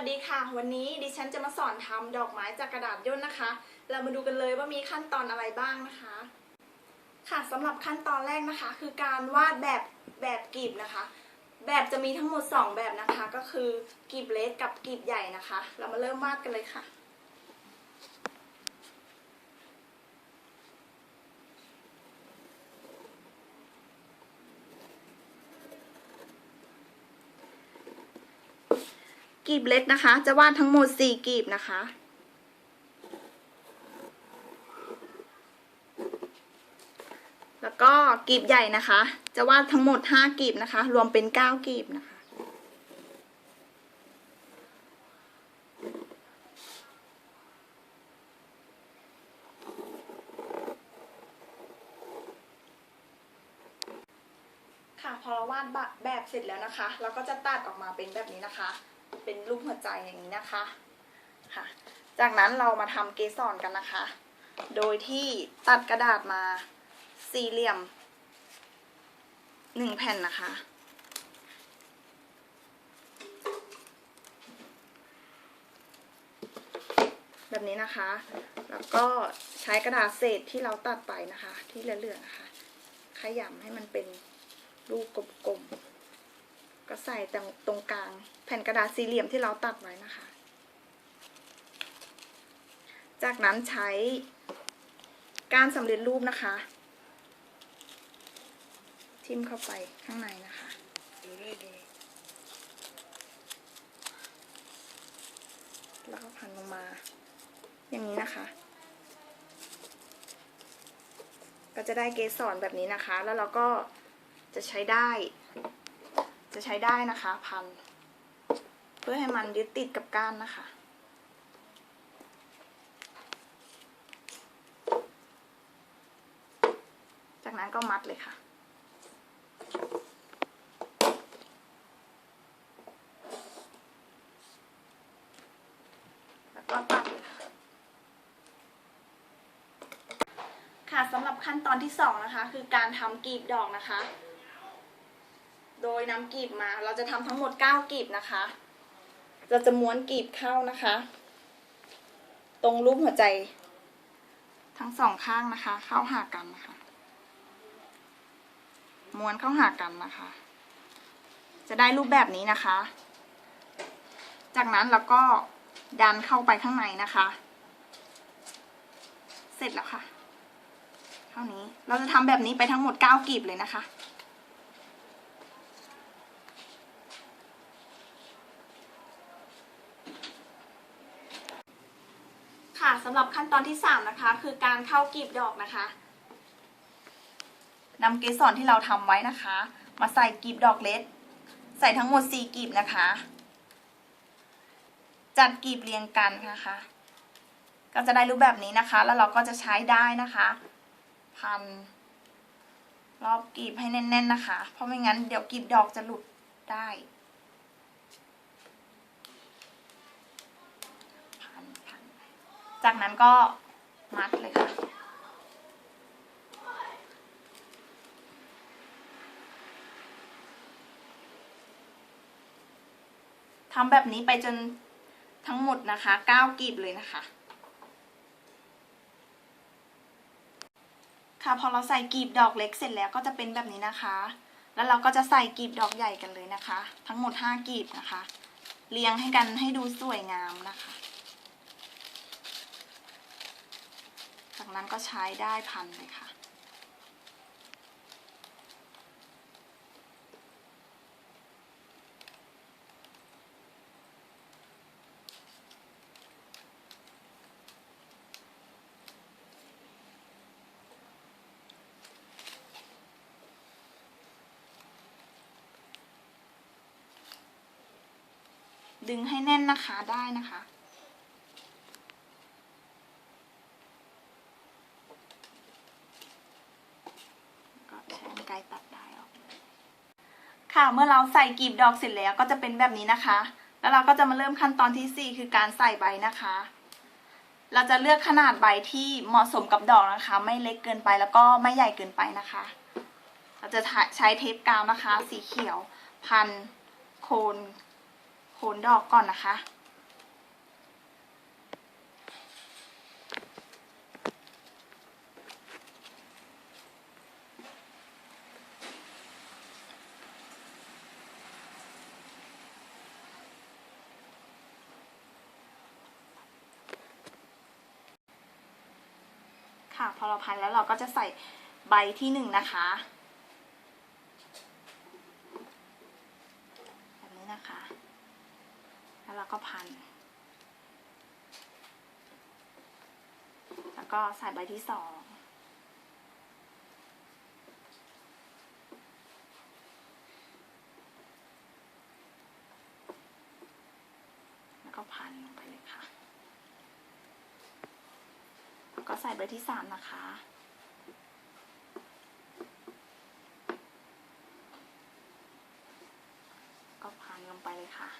วัสดีค่ะ วันนี้ดิฉันจะมาสอนทำดอกไม้จากกระดาษย่นนะคะ เรามาดูกันเลยว่ามีขั้นตอนอะไรบ้างนะคะ ค่ะสำหรับขั้นตอนแรกนะคะ คือการวาดแบบแบบกลีบนะคะ แบบจะมีทั้งหมด 2 แบบนะคะ ก็คือกลีบเล็กกับกลีบใหญ่นะคะ เรามาเริ่มวาดกันเลยค่ะ กลีบเล็กนะคะ จะวาดทั้งหมด4กลีบนะคะแล้วก็กลีบใหญ่นะคะ จะวาดทั้งหมด 5กลีบนะคะ รวมเป็น 9กลีบนะคะ ค่ะพอเราวาดแบบเสร็จแล้วนะคะ เราก็จะตัดออกมาเป็นแบบนี้นะคะ เป็นรูปหัวใจอย่างนี้นะคะค่ะ จากนั้นเรามาทำเกสรกันนะคะ โดยที่ตัดกระดาษมาสี่เหลี่ยมหนึ่งแผ่นนะคะ แบบนี้นะคะ แล้วก็ใช้กระดาษเศษที่เราตัดไปนะคะ ที่เหลือๆนะคะ ขยำให้มันเป็นลูกกลมๆ ก็ใส่ตรงตรงกลางแผ่นกระดาษสี่เหลี่ยมที่เราตัดไว้นะคะ จากนั้นใช้การสำเร็จรูปนะคะ ทิมเข้าไปข้างในนะคะแล้วก็พันลงมา อย่างนี้นะคะ ก็จะได้เกสรแบบนี้นะคะ แล้วเราก็จะใช้ได้ จะใช้ได้นะคะ พัน เพื่อให้มันยึดติดกับก้านนะคะ จากนั้นก็มัดเลยค่ะแล้วก็ตัดค่ะสำหรับขั้นตอนที่สองนะคะ คือการทำกลีบดอกนะคะ โดยนำกลีบมา เราจะทำทั้งหมด 9กลีบนะคะ เราจะม้วนกลีบเข้านะคะ ตรงรูปหัวใจ ทั้งสองข้างนะคะ เข้าหากันนะคะ ม้วนเข้าหากันนะคะ จะได้รูปแบบนี้นะคะ จากนั้นเราก็ดันเข้าไปข้างในนะคะ เสร็จแล้วค่ะ เท่านี้ เราจะทำแบบนี้ไปทั้งหมด 9กลีบเลยนะคะ ค่ะสำหรับขั้นตอนที่ 3 นะคะ คือการเข้ากลีบดอกนะคะนำเกสรที่เราทำไว้นะคะ มาใส่กลีบดอกเล็ก ใส่ทั้งหมด 4กลีบนะคะ จัดกลีบเรียงกันนะคะ ก็จะได้รูปแบบนี้นะคะ แล้วเราก็จะใช้ได้นะคะ พันรอบกลีบให้แน่น ๆ นะคะ เพราะไม่งั้นเดี๋ยวกลีบดอกจะหลุดได้ พันพัน จากนั้นก็มัดเลยค่ะทำแบบนี้ไปจนทั้งหมดนะคะเก้ากลีบเลยนะคะ ค่ะพอเราใส่กลีบดอกเล็กเสร็จแล้วก็จะเป็นแบบนี้นะคะ แล้วเราก็จะใส่กลีบดอกใหญ่กันเลยนะคะ ทั้งหมดห้ากลีบนะคะ เรียงให้กันให้ดูสวยงามนะคะ จากนั้นก็ใช้ได้พันเลยค่ะ ดึงให้แน่นนะคะได้นะคะ ก็ใช้กรรไกรตัดได้ออก ค่ะ เมื่อเราใส่กลีบดอกเสร็จแล้วก็จะเป็นแบบนี้นะคะ แล้วเราก็จะมาเริ่มขั้นตอนที่ 4 คือการใส่ใบนะคะ เราจะเลือกขนาดใบที่เหมาะสมกับดอกนะคะ ไม่เล็กเกินไปแล้วก็ไม่ใหญ่เกินไปนะคะ เราจะใช้เทปกาวนะคะ สีเขียว พันโคนโคนดอกก่อนนะคะ ค่ะ พอเราพันแล้วเราก็จะใส่ใบที่หนึ่งนะคะแบบนี้นะคะ แล้วเราก็พัน แล้วก็ใส่ใบที่สอง แล้วก็พันลงไปเลยค่ะ แล้ว ก็ใส่ใบที่สามนะคะ ก็พันลงไปเลยค่ะ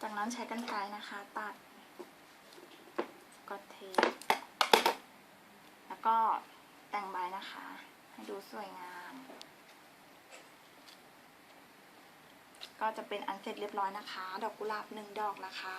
จากนั้นใช้กรรไกรนะคะ ตัดก็อตเทปแล้วก็แต่งใบนะคะ ให้ดูสวยงาม ก็จะเป็นอันเสร็จเรียบร้อยนะคะ ดอกกุหลาบหนึ่งดอกนะคะ